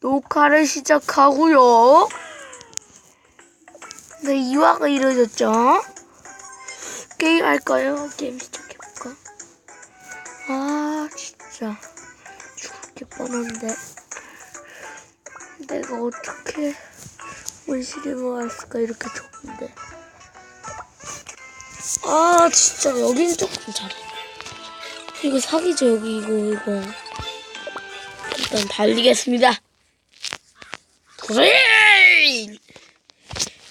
녹화를 시작하고요. 네, 이화가 이루어졌죠? 게임 할까요? 게임 시작해볼까? 아, 진짜. 죽을 게 뻔한데. 내가 어떻게 원실이 모았을까? 이렇게 좋은데. 아, 진짜. 여긴 조금 잘해. 이거 사기죠, 여기, 이거, 이거. 일단 달리겠습니다. 도레인!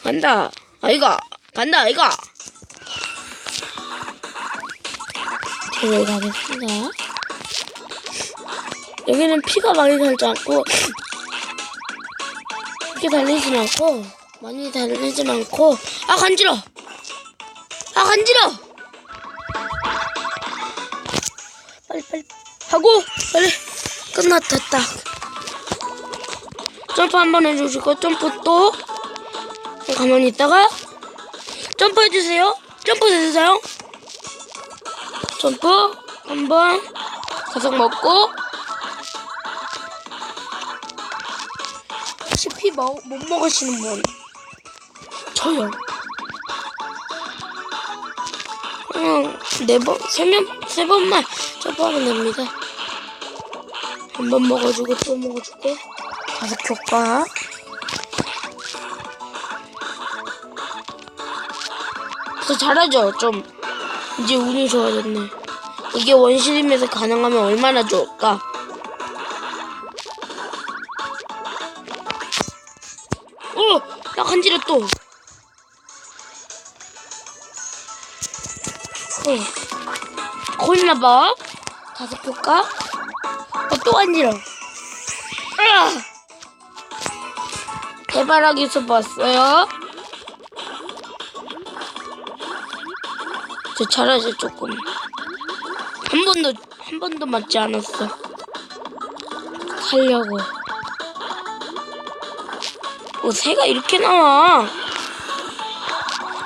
간다. 아이가. 간다, 아이가. 들어가겠습니다. 여기는 피가 많이 달지 않고, 이렇게 달리진 않고, 많이 달리진 않고, 아, 간지러! 아, 간지러! 빨리, 빨리. 하고, 빨리. 끝났다, 딱. 점프 한번 해주시고, 점프 또. 가만히 있다가, 점프 해주세요. 점프 해주세요. 점프. 한 번. 가속 먹고. 혹시 피 뭐, 못 먹으시는 분? 저요. 그냥 네 번, 세 명, 세 번만 점프하면 됩니다. 한 번 먹어주고 또 먹어주고 다섯 효과 더 잘하죠? 좀 이제 운이 좋아졌네. 이게 원시림에서 가능하면 얼마나 좋을까? 어! 나 간지러 또. 어. 거있나봐? 다섯 효과 어, 또 간지러 으아! 대바라기 숲 왔어요. 저 잘하지 조금. 한 번도 한 번도 맞지 않았어. 살려고. 어 새가 이렇게 나와.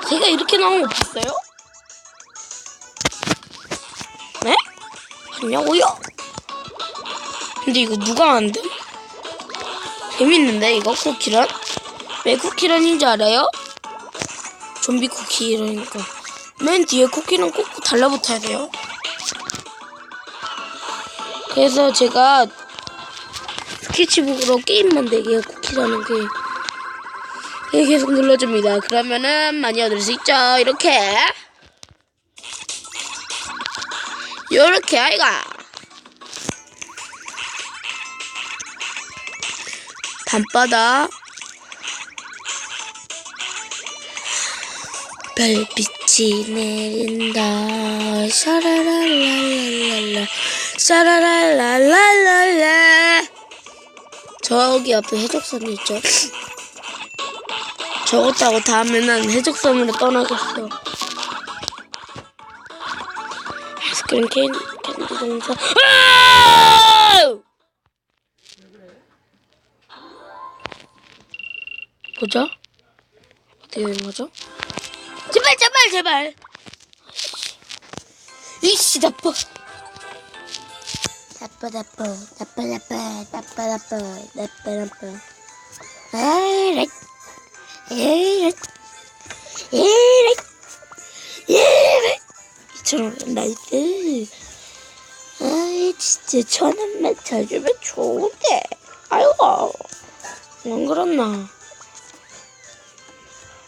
새가 이렇게 나온 거 봤어요? 네? 봤냐고요? 근데 이거 누가 만든? 재밌는데 이거 쿠키런? 왜 쿠키런인 줄 알아요? 좀비 쿠키 이러니까 맨 뒤에 쿠키는 꼭 달라붙어야 돼요. 그래서 제가 스케치북으로 게임 만들기에 쿠키라는 게 계속 눌러줍니다. 그러면은 많이 얻을 수 있죠. 이렇게 요렇게 아이가 밤바다 별빛이 내린다 샤라랄랄랄랄라 샤라랄랄랄랄라 저기 앞에 해적선이 있죠 저것 타고 다음에는 해적선으로 떠나겠어 아이스크림 캔, 캔디 동사 아! 뭐죠? 어떻게 된 거죠? 제발 제발 제발. 이씨 나빠. 나빠 나빠. 나빠 나빠. 나빠 나빠. 나빠 나빠. 에이 에이 에이 에이 이처럼 나이스 아이 진짜 천 원만 더 주면 좋은데. 아이고 안 그렇나?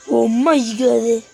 뭐 엄마 이겨야 돼.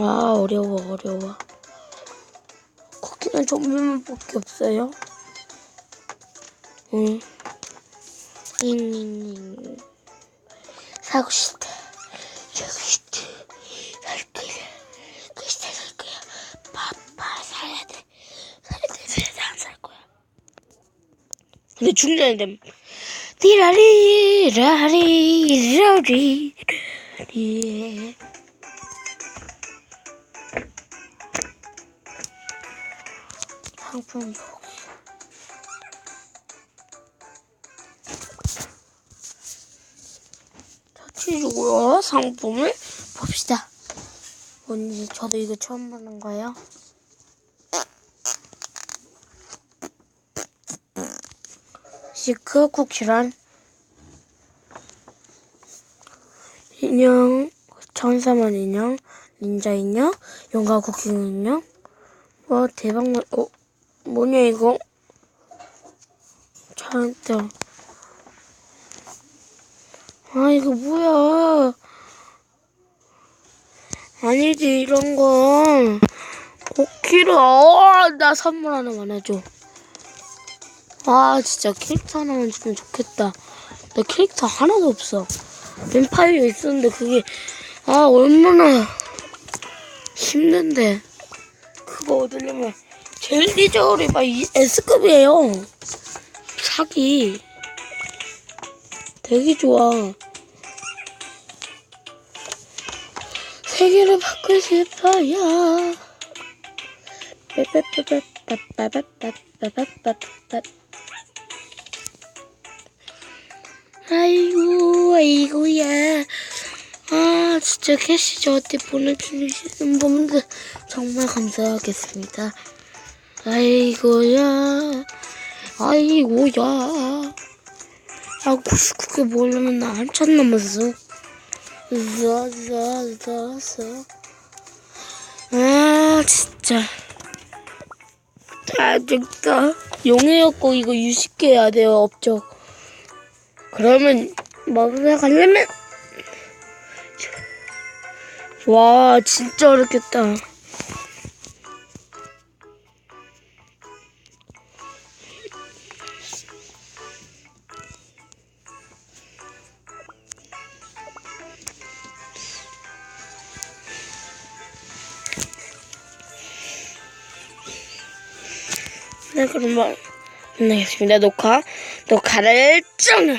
아 어려워 어려워. 쿠키는 종류만밖에 없어요? 응. 잉잉잉 사고 싶다. 사고 싶다. 살 거야. 글쎄 살 거야. 바빠 살아야 돼 살아야 돼 그래서 안살 거야. 근데 중전인데 디라리 라리 라리 라리 상품 보기. 터치주고요 상품을 봅시다. 뭔지 저도 이거 처음 보는 거예요. 시크 쿠키란 인형, 천사만 인형, 닌자 인형, 용가 쿠키 인형. 와 대박 나. 어 뭐냐 이거? 잘했다. 아 이거 뭐야? 아니지 이런 건 쿠키를 어나 선물 하나만 해줘. 아 진짜 캐릭터 하나만 주면 좋겠다. 나 캐릭터 하나도 없어. 뱀파이어 있었는데 그게 아 얼마나 힘든데 그거 얻으려면 제일 디저울이 막 S급이에요. 사기. 되게 좋아. 세계를 바꾸고 싶어요. 아이고, 아이고야. 아, 진짜 캐시 저한테 보내주시는 분들 정말 감사하겠습니다. 아이고야. 아이고야. 아 구스 그게 뭐려면 나 한참 남았어. 자자자자. 아 진짜. 아 진짜 용해였고 이거 유식해 해야 돼요 업적. 그러면 먹으러 가려면? 와 진짜 어렵겠다. 네 그러면 네, 알겠습니다. 녹화 녹화를 좀